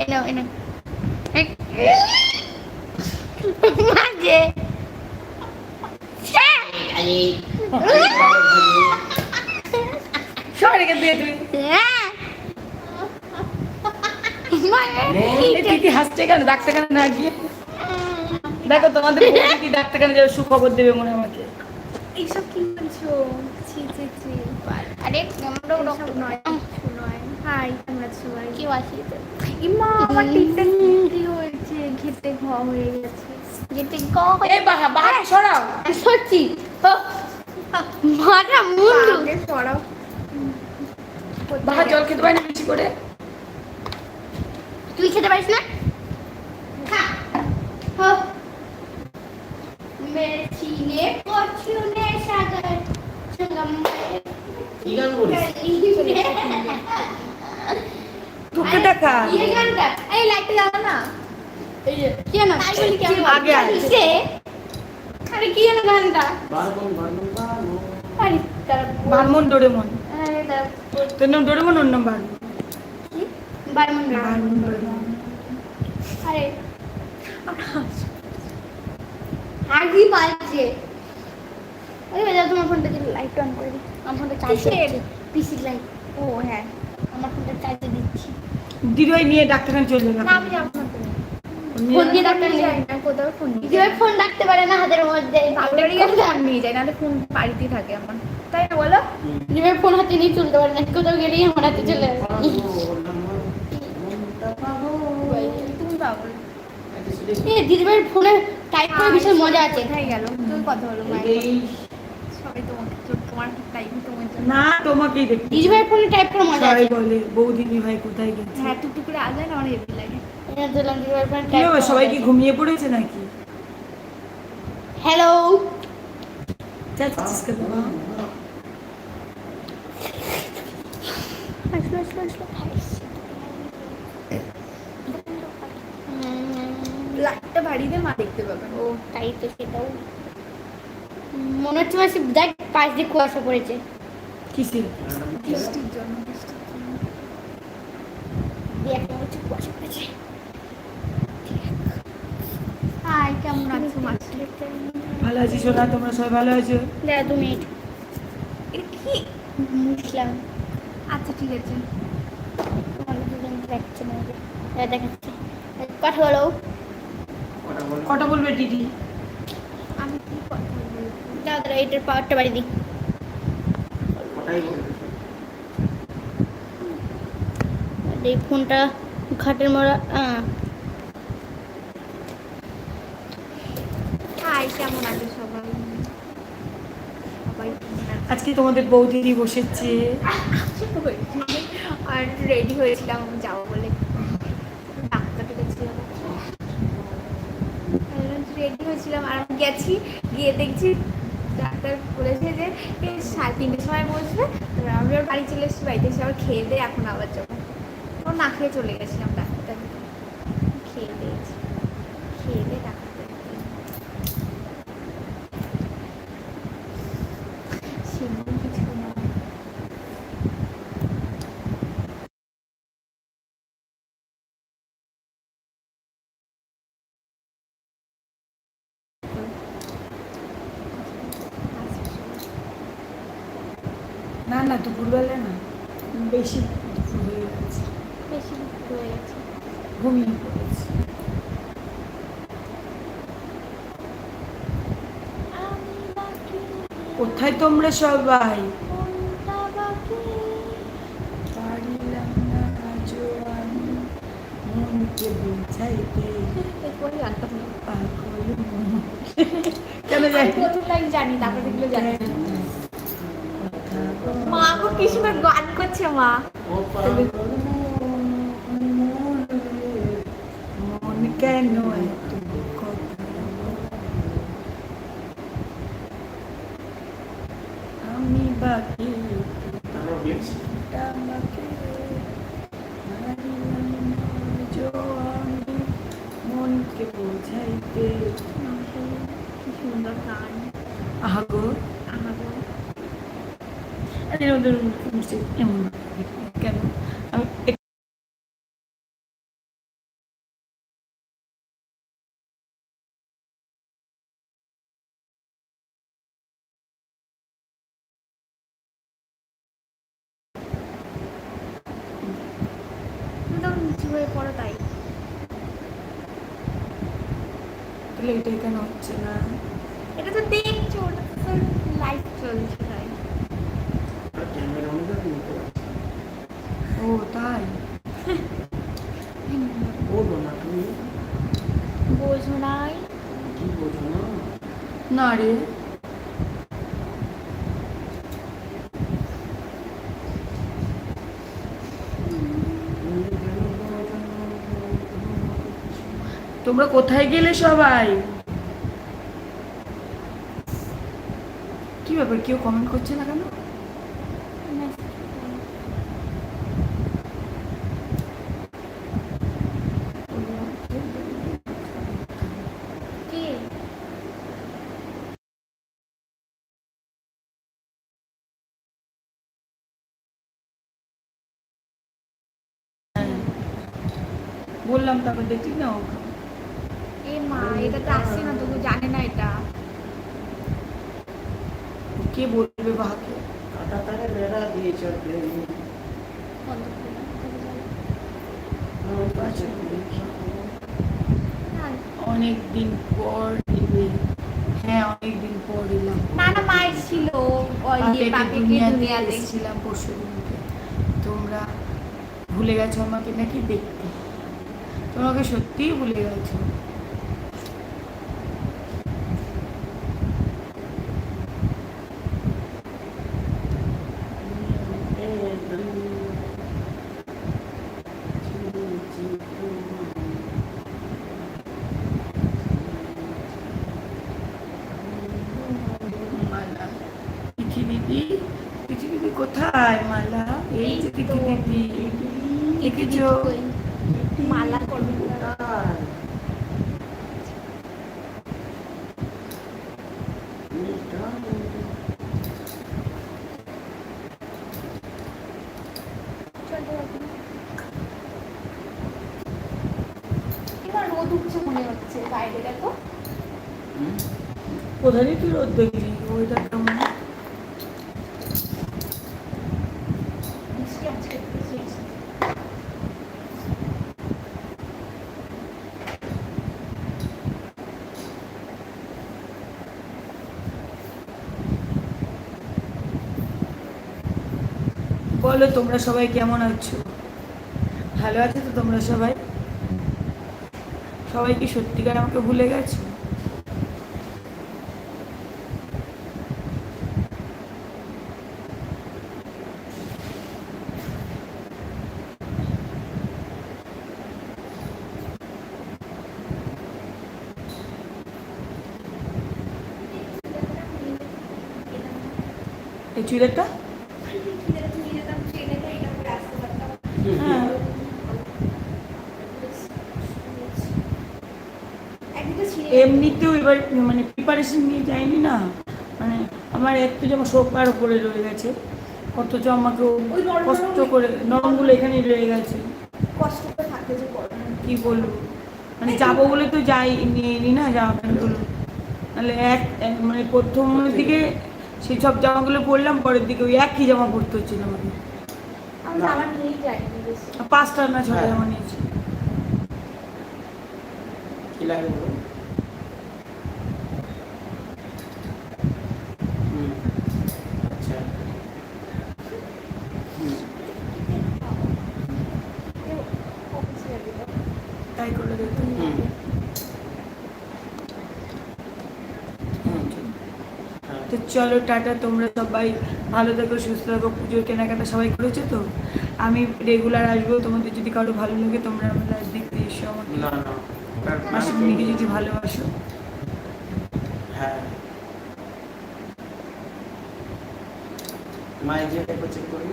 এনো এনো মাঝে সবাইকে দিয়ে এই দিদি হাসছে কেন? ডাক্তারখানে না গিয়ে দেখো তোমাদের দিদি ডাক্তারখানে যাবে সুখবর দেবে মনে আমাকে। এইসব কি বলছো? ছি ছি ছি। আরে আমরা নয়। হাই তোমরা সবাই কি আছে ইমা আমার টিপটা খেতে হয়েছে খেতে খাওয়া হয়ে গেছে। যেতে ক এই বাহা বাহা সরাও। সত্যি? মাথা মুন্ডু। আগে সরাও। বাহা জল খেতে পারি না বেশি করে। তুই খেতে পারিস না? খা। হো পছুনে সাগর সঙ্গম কি গান করিস? তোকে দেখা। এই গানটা এই লাইটটা জ্বালা না। এই যে। কি না তাই বলি কি আগে আগে। কিসে আরে কি না গানটা বারবন বারবন বারবন বারমন ডোরেমন। তার নাম ডোরেমন ওর নাম বারমন। বারমন বারমন। ডোরেমন। আরে। আগে বাজছে ওই বাজা তোমার ফোনটা দিয়ে লাইট অন করে দিই। আমার ফোনটা চার্জ? পিসির লাইট ও হ্যাঁ। আমার ফোনটা চার্জে দিচ্ছি। দিদিভাই নিয়ে ডাক্তারখানে চলে যাবে। না আমি যাব না। ফোন দিয়ে ডাক্তার নিয়ে না, কোথাও ফোন দিদিভাই ফোন রাখতে পারে না হাতের মধ্যে বাড়ি গেলে ফোন নিয়ে যাই নাহলে ফোন বাড়িতেই থাকে আমার। তাই না বলো? দিদিভাই ফোন হাতে নিয়ে চলতে পারে না কোথাও গেলেই আমার হাতে চলে আসে তুমি পাগল। দিদিভাইয়ের ফোনে টাইপ করে বিশাল মজা আছে। কোথায় গেল? তুই কথা বলো মায়ের এই তোমাকে তোমার টাইম তোমার জন্য না। তোমাকেই দেখতে দিদিভাইয়ের ফোনে টাইপ করে মজা আছে। বলে বৌদিদি ভাই কোথায় গেছে? হ্যাঁ টুকটু করে আজায় আমার হেভি লাগে। এনে দিলাম দিদিভাইয়ের ফোনে টাইপ সবাই কি ঘুমিয়ে পড়েছে নাকি? হ্যালো চাচ্ছিস কেন? আসলো আসলো আসলো লাইটটা বাড়ি দিয়ে মা দেখতে পাবে। ও তাই তো সেটাও। মনে হচ্ছে মাসে দেখ পাশ দিয়ে কুয়াশা পড়েছে। কিসের বৃষ্টির জন্য মনে ভালো আছি সোনা তোমরা সবাই ভালো আছো? দু কি? আচ্ছা ঠিক আছে। দেখাচ্ছে। কথা বলো। কটা বলবে দিদি আমি কি কথা দাও দাঁড়া এটার পাওয়ারটা বাড়ি দিই। এই ফোনটা ঘাটের মরা হাই কেমন আছো সবাই? সবাই আজকে তোমাদের বৌদিদি বসেছে। আর রেডি হয়েছিলাম যাব বলে। রেডি হয়েছিলাম। আর আমি গেছি গিয়ে দেখছি ডাক্তার বলেছে যে সাড়ে তিনটের সময় বসবে। ওর বাড়ি চলে এসেছি, বাড়িতে এসে আবার খেয়ে দিয়ে এখন আবার যাব। না খেয়ে চলে গেছিলাম ডাক্তার খেয়ে দিয়েছি খেয়ে দিয়ে ডাক্তার সেমন কিছু না না না দুপুরবেলা না। বেশি দুপুর হয়ে গেছে। বেশি হয়ে গেছে। ঘুমিয়ে পড়েছি। কোথায় তোমরা সবাই। কেন জানি তারপরে দেখলে জানি। মা গো কি সুন্দর গান করছে মা কেন আমি মনকে বোঝাইতে কি সুন্দর খাতির ওদের এমন কেন? তাহলে এটাই কেন হচ্ছে না? এটা তো দেখছ ওটা তো লাইভ চলছে তাই। ও তাই? বলো না তুমি। বোঝো নাই। কি বোঝো না? না রে? তোমরা কোথায় গেলে সবাই? কি ব্যাপার কেউ কমেন্ট করছে না কেন কি হ্যাঁ। বললাম তারপর দেখলি না ও। এ মা এটা তো আসছে না তবু জানে না এটা। কে বলবে বাহাকে কাটা তারে বেড়া দিয়েছে আর প্লেন পাশে অনেক দিন পর হ্যাঁ অনেক দিন পর এলাম না না মায়ের ছিল ওই পরশু দিনকে তোমরা ভুলে গেছো আমাকে নাকি দেখতে। তোমাকে সত্যিই ভুলে গেছো। দিদি দিদি কোথায়? মালা এই যে তিথি দিদি দেখেছ মালা করবে এবার রোদ উঠছে মনে হচ্ছে বাইরে দেখো। কোথায় তুই রোদ দেখলি? ওইটা কেমন। বলো তোমরা সবাই কেমন আছো? ভালো আছো তো তোমরা সবাই? সবাই কি সত্যিকার আমাকে ভুলে গেছে? এই চুলেরটা এমনিতেও এবার মানে প্রিপারেশন নিয়ে যায়নি না মানে আমার একটু যেমন শোকার উপরে রয়ে গেছে অথচ আমাকে কষ্ট করে নরমগুলো এখানেই রয়ে গেছে। কষ্ট করে থাকতে যে কি বলব? মানে যাব বলে তো যাই নিয়ে নি না জামা প্যান্টগুলো নাহলে এক এক মানে প্রথম দিকে সেই সব জামাগুলো পরলাম পরের দিকে ওই একই জামা পরতে হচ্ছিল আমাকে। পাঁচটা না ছটা হ্যাঁ। জামা নিয়েছি। কি লাগে বলো হুম আচ্ছা হুম অফিসে দিল তাই করে দিত হুম হুম হ্যাঁ তো চলো টাটা তোমরা সবাই ভালো থাকো সুস্থ থাকো পুজোর কেনাকাটা সবাই করেছ তো? আমি রেগুলার আসব তোমাদের যদি কারও ভালো লাগে তোমরা আমার লাইভ দেখতে এসো আমাকে না না ওটার মাসিমণিকে যদি ভালোবাসো। হ্যাঁ। মায়ের যে চেক করবি